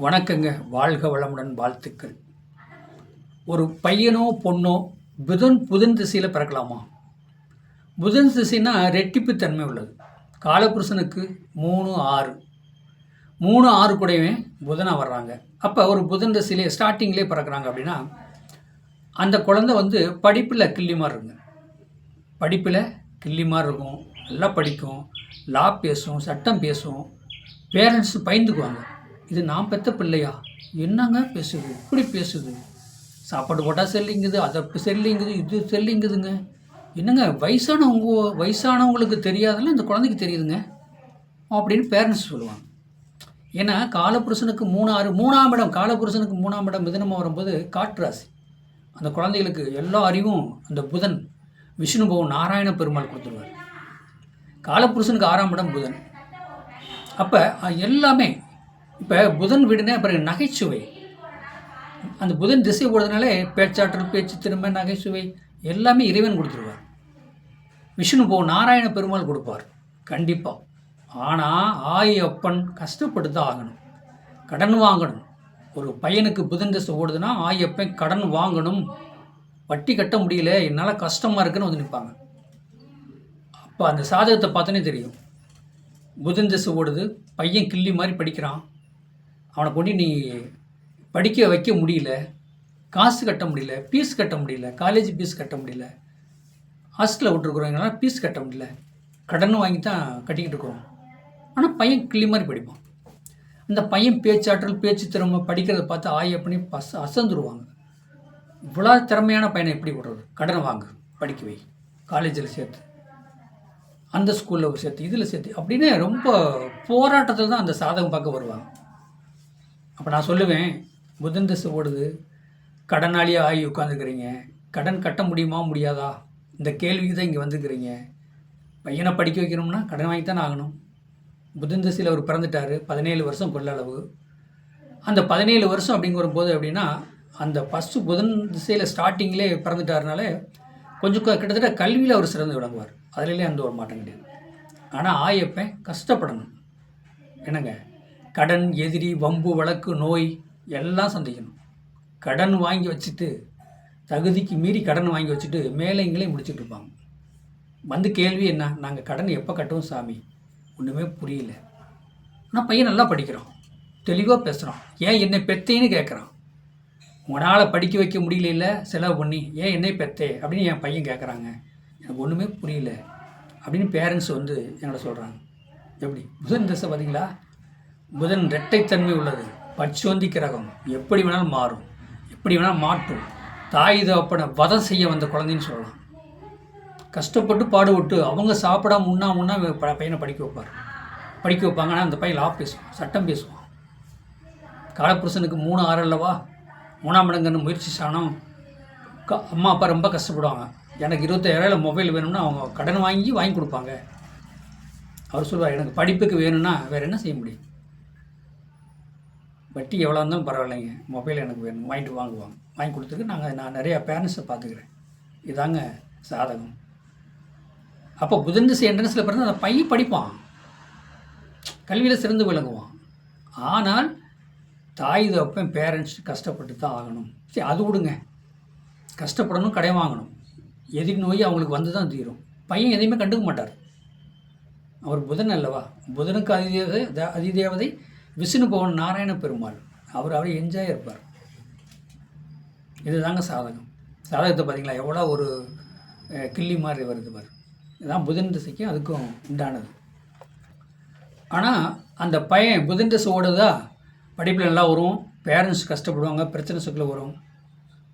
வணக்கங்க. வாழ்க வளமுடன் வாழ்த்துக்கள். ஒரு பையனோ பொண்ணோ புதன் புதன் திசையில் பிறக்கலாமா? புதன் திசைனா ரெட்டிப்பு தன்மை உள்ளது. காலபுருஷனுக்கு மூணு ஆறு. மூணு ஆறு கூடவே புதனாக வர்றாங்க. அப்போ ஒரு புதன் திசையிலே ஸ்டார்டிங்லேயே பிறக்கிறாங்க அப்படின்னா அந்த குழந்தை வந்து படிப்பில் கிள்ளி மாதிரி இருங்க படிப்பில் கிள்ளி மாதிரி இருக்கும். நல்லா படிக்கும். லா பேசும் சட்டம் பேசும். பேரண்ட்ஸ் பயந்துக்குவாங்க. இது நான் பெற்ற பிள்ளையா? என்னங்க பேசுது? இப்படி பேசுது? சாப்பாடு போட்டால் செல்லிங்குது அதை செல்லிங்குது இது செல்லிங்குதுங்க. என்னங்க வயசானவங்க வயசானவங்களுக்கு தெரியாதெல்லாம் இந்த குழந்தைக்கு தெரியுதுங்க. அப்படின்னு பேரண்ட்ஸ் சொல்லுவாங்க. ஏன்னா காலபுருஷனுக்கு மூணாறு மூணாம் இடம் காலபுருஷனுக்கு மூணாம் இடம் மிதனமாக வரும்போது காற்றுராசி அந்த குழந்தைகளுக்கு எல்லா அறிவும் அந்த புதன். விஷ்ணு பவன் நாராயண பெருமாள் கொடுத்துருவார். காலபுருஷனுக்கு ஆறாம் இடம் புதன். அப்போ எல்லாமே இப்போ புதன் விடுனே அப்புறம் நகைச்சுவை. அந்த புதன் திசை போடுறதுனாலே பேச்சாற்றல் பேச்சு திறமை நகைச்சுவை எல்லாமே இறைவன் கொடுத்துருவார். விஷ்ணு போ நாராயண பெருமாள் கொடுப்பார். கண்டிப்பாக ஆனால் ஆய் அப்பன் கஷ்டப்பட்டு தான் ஆகணும். கடன் வாங்கணும். ஒரு பையனுக்கு புதன் திசை ஓடுதுன்னா ஆயப்பன் கடன் வாங்கணும். வட்டி கட்ட முடியல என்னால் கஷ்டமாக இருக்குன்னு வந்து நிற்பாங்க அப்போ அந்த சாதகத்தை பார்த்தோன்னே தெரியும். புதன் திசை ஓடுது பையன் கிள்ளி மாதிரி படிக்கிறான். அவனை கொண்டு நீ படிக்க வைக்க முடியல காசு கட்ட முடியல ஃபீஸ் கட்ட முடியல காலேஜ் ஃபீஸ் கட்ட முடியல ஹாஸ்டலில் விட்டுருக்குறவங்களாம் ஃபீஸ் கட்ட முடியல. கடன் வாங்கி தான் கட்டிக்கிட்டு இருக்கிறோம். ஆனால் பையன் கிள்ளி மாதிரி படிப்பான். அந்த பையன் பேச்சாற்றல் பேச்சு திறமை படிக்கிறத பார்த்து ஆய பண்ணி பச அசந்துருவாங்க. இவ்வளோ திறமையான பையனை எப்படி விடுறது? கடனை வாங்கு படிக்க வை. காலேஜில் சேர்த்து அந்த ஸ்கூலில் சேர்த்து இதில் சேர்த்து அப்படின்னு ரொம்ப போராட்டத்தில் தான் அந்த சாதகம் பார்க்க வருவாங்க. அப்போ நான் சொல்லுவேன் புதன் திசை ஓடுது கடனாளியாக ஆகி உட்காந்துக்கிறீங்க கடன் கட்ட முடியுமா முடியாதா? இந்த கேள்விக்கு தான் இங்கே வந்துக்கிறீங்க பையனை படிக்க வைக்கணும்னா கடன் வாங்கி தானே ஆகணும். புதன் திசையில் அவர் பிறந்துட்டார் பதினேழு வருஷம் கொள்ளளவு. அந்த பதினேழு வருஷம் அப்படிங்கிற போது அப்படின்னா அந்த ஃபஸ்ட்டு புதன் திசையில் ஸ்டார்டிங்லேயே பிறந்துட்டாருனாலே கொஞ்சம் கிட்டத்தட்ட கல்வியில் அவர் சிறந்து விளங்குவார். அதுலேயே அந்த ஒரு மாட்டம் கிடையாது. ஆனால் ஆயப்பன் கஷ்டப்படணும். என்னங்க? கடன் எதிரி வம்பு வழக்கு நோய் எல்லாம் சந்திக்கணும். கடன் வாங்கி வச்சுட்டு தகுதிக்கு மீறி கடன் வாங்கி வச்சுட்டு மேலே இங்கேயும் முடிச்சுட்டு இருப்பாங்க. வந்து கேள்வி என்ன? நாங்கள் கடன் எப்போ கட்டுவோம் சாமி? ஒன்றுமே புரியல. ஆனால் பையன் நல்லா படிக்கிறான். தெளிவாக பேசுகிறான் ஏன் என்னை பெத்தேன்னு கேட்குறான் உங்களால் படிக்க வைக்க முடியல செலவு பண்ணி. ஏன் என்னை பெத்தே? அப்படின்னு என் பையன் கேட்குறாங்க எனக்கு ஒன்றுமே புரியல. அப்படின்னு பேரண்ட்ஸ் வந்து என்னோட சொல்கிறாங்க எப்படி? புதன் தசை பார்த்தீங்களா? புதன் இரட்டைத்தன்மை உள்ளது. பச்சோந்தி கிரகம் எப்படி வேணாலும் மாறும். எப்படி வேணாலும் மாற்றும். தாய் தகப்பனை வதம் செய்ய வந்த குழந்தைன்னு சொல்லலாம். கஷ்டப்பட்டு பாடுபட்டு அவங்க சாப்பிடாம உண்ணா உண்ணா ப- பையனை படிக்க வைப்பார். படிக்க வைப்பாங்க. ஆனால் அந்த பையன் லா பேசுவான். சட்டம் பேசுவான். காலப்புருஷனுக்கு மூணு ஆறு அல்லவா? மூணாம் இடங்கன்னு முயற்சி சாணம். க- அம்மா அப்பா ரொம்ப கஷ்டப்படுவாங்க. எனக்கு இருபத்தாயிரம் மொபைல் வேணும்னா அவங்க கடன் வாங்கி வாங்கி கொடுப்பாங்க. அவர் சொல்லுவார் எனக்கு படிப்புக்கு வேணும்னா வேறு என்ன செய்ய முடியும்? வட்டி எவ்வளோ இருந்தாலும் பரவாயில்லைங்க. மொபைல் எனக்கு வேணும். வாங்கிட்டு வாங்குவாங்க வாங்கி கொடுத்துருக்கு நாங்கள் நான் நிறையா பேரண்ட்ஸை பார்த்துக்கிறேன். இதாங்க சாதகம். அப்போ புதன் திசை என்ட்ரன்ஸில் பிறந்து அந்த பையன் படிப்பான். கல்வியில் சிறந்து விளங்குவான். ஆனால் தாய் தப்பன் பேரண்ட்ஸ் கஷ்டப்பட்டு தான் ஆகணும். சரி அது விடுங்க. கஷ்டப்படணும் கடை வாங்கணும். எதிர் நோய் அவங்களுக்கு வந்து தான் தீரும். பையன் எதையுமே கண்டுக்க மாட்டார். அவர் புதன் அல்லவா? புதனுக்கு அதிதேவதை அதிதேவதை விஷ்ணு பவன் நாராயண பெருமாள் அவர் அவரை என்ஜாய் இருப்பார். இதுதாங்க சாதகம். சாதகத்தை பார்த்தீங்களா? எவ்வளோ ஒரு கிள்ளி மாதிரி வருது பார். இதுதான் புதன் திசைக்கும் அதுக்கும் உண்டானது. ஆனால் அந்த பையன் புதன் திசை ஓடுதா? படிப்பில் நல்லா வரும் பேரண்ட்ஸ் கஷ்டப்படுவாங்க பிரச்சனை சுக்கில் வரும்.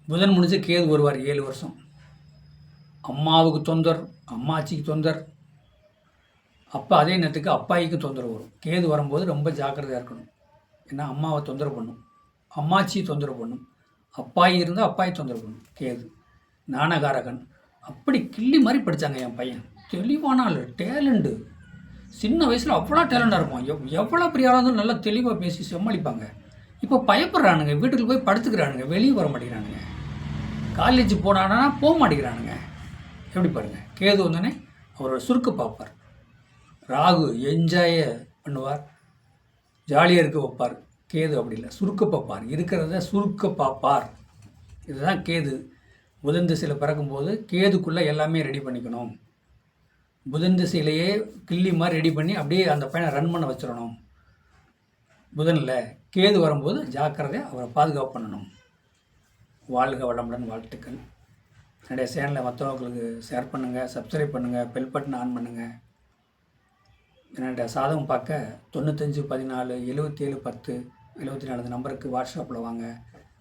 புதன் முடிஞ்சு கேது வருவார் ஏழு வருஷம். அம்மாவுக்கு தொந்தர் அம்மாச்சிக்கு தொந்தர் அப்போ அதே நேரத்துக்கு அப்பாய்க்கும் தொந்தரவு வரும். கேது வரும்போது ரொம்ப ஜாக்கிரதையாக இருக்கணும். ஏன்னா அம்மாவை தொந்தரவு பண்ணும். அம்மாச்சி தொந்தரவு பண்ணும். அப்பாயி இருந்தால் அப்பாயி தொந்தரவு பண்ணும். கேது. நாணகாரகன். அப்படி கிள்ளி மாதிரி படித்தாங்க என் பையன். தெளிவான ஆள். டேலண்ட்டு. சின்ன வயசில் அவ்வளோ டேலண்டாக இருப்பான். எவ் எவ்வளோ பெரிய இருந்தாலும் நல்லா தெளிவாக பேசி சமாளிப்பாங்க இப்போ பயப்படுறானுங்க. வீட்டுக்கு போய் படுத்துக்கிறானுங்க. வெளியே வர மாட்டேங்கிறானுங்க. காலேஜ் போனானா போக மாட்டேங்கிறானுங்க. எப்படி பாருங்க. கேது வந்தோடனே அவரோட சுருக்கு பார்ப்பார். ராகு என்ஜாய பண்ணுவார். ஜாலியாக இருக்க வைப்பார். கேது அப்படி இல்லை. சுருக்க பார்ப்பார். இருக்கிறத சுருக்க பார்ப்பார். இதுதான் கேது. புதன் திசையில் பிறக்கும்போது கேதுக்குள்ளே எல்லாமே ரெடி பண்ணிக்கணும். புதன் திசையிலேயே கிள்ளி மாதிரி ரெடி பண்ணி அப்படியே அந்த பையனை ரன் பண்ண வச்சிடணும். புதனில் கேது வரும்போது ஜாக்கிரதையாக அவரை பாதுகாப்பு பண்ணணும். வாழ்க வளமுடன் வாழ்த்துக்கள். என்னுடைய சேனலை மற்றவங்களுக்கு ஷேர் பண்ணுங்கள் சப்ஸ்கிரைப் பண்ணுங்கள் பெல் பட்டன் ஆன் பண்ணுங்கள் என்னோட சாதகம் பார்க்க தொண்ணூத்தஞ்சு பதினாலு எழுபத்தி ஏழு பத்து எழுபத்தி நாலு நம்பருக்கு வாட்ஸ்அப்பில் வாங்க.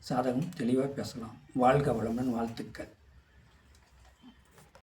சாதகம் தெளிவாக பேசலாம். வாழ்க வளமுடன் வாழ்த்துக்கள்.